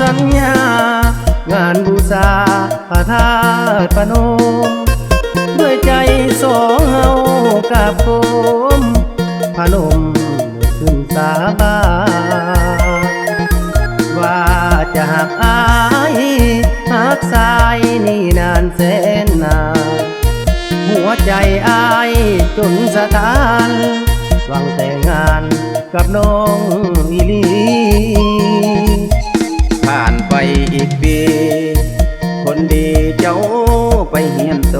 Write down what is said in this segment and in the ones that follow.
สัญญา งานบูชาพระธาตุพนม ด้วยใจสองเฮากราบโคมพนมขึ้นสาบาว่าจะหักอายหักสายนี่นานแสนนานหัวใจอายจนสถานหวังแต่งงานกับน้องอีลี ผ่านไปอีกปี คนดีเจ้าไปเฮียนโต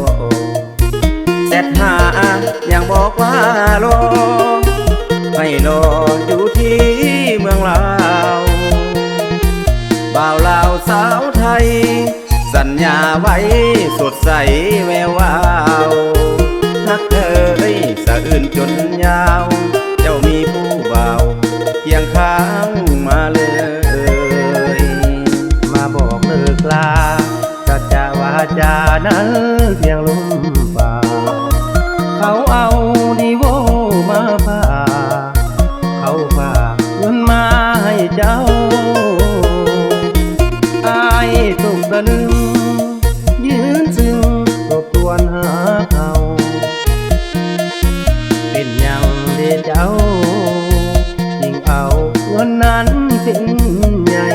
เสร็จหายังบอกว่ารอ ให้รออยู่ที่เมืองลาวบ่าวลาวสาวไทย สัญญาไว้สดใสแวววาวนักเธอ่ยสะอื่นจนยาว เจ้ามีผู้บ่าวเคียงข้างมาเลย นั้นเพียงลมปาเขาเอาดีโวมาพาเขาฝากเงินมาให้เจ้าอายตกตะลึง ยืนซึ้งทบทวนหาเขา เป็นหยังเดเจ้ายิ่งเอาเงินนั้นเป็นใหญ่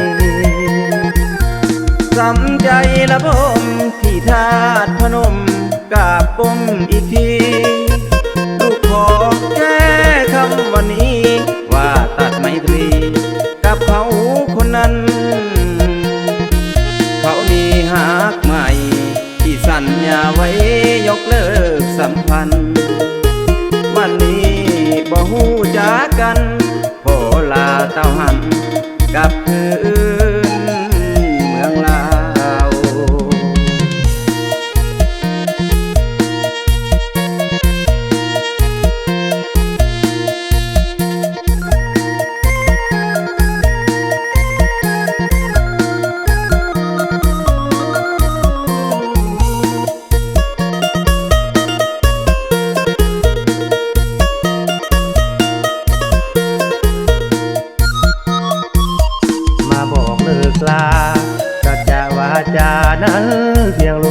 สำใจละผม ที่ธาตุพนมกาบปมอีกที ลูกขอแค่คำวันนี้ ว่าตัดไมตรี กับเขาคนนั้น เขามีหักใหม่ ที่สัญญาไว้ยกเลิกสัมพันธ์ วันนี้บ่ฮู้จักกัน โพลาเต้าหันกับคืน ลากลาสัจจาวาจานั้นเพียงล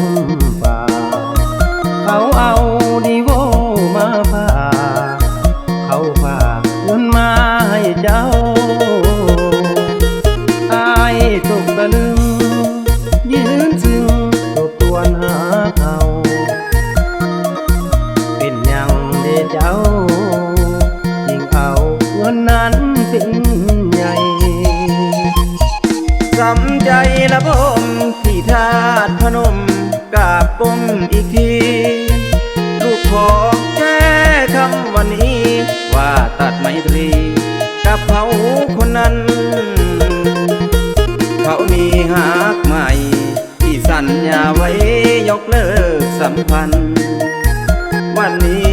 กราบปมอีกที ลูกขอแค่คำวันนี้ ว่าตัดไมตรี กับเขาคนนั้น เขามีหักใหม่ ที่สัญญาไว้ยกเลิกสัมพันธ์ วันนี้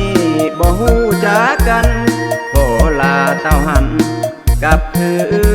บ่ฮู้จักกันโพลาเต้าหัน กับคืน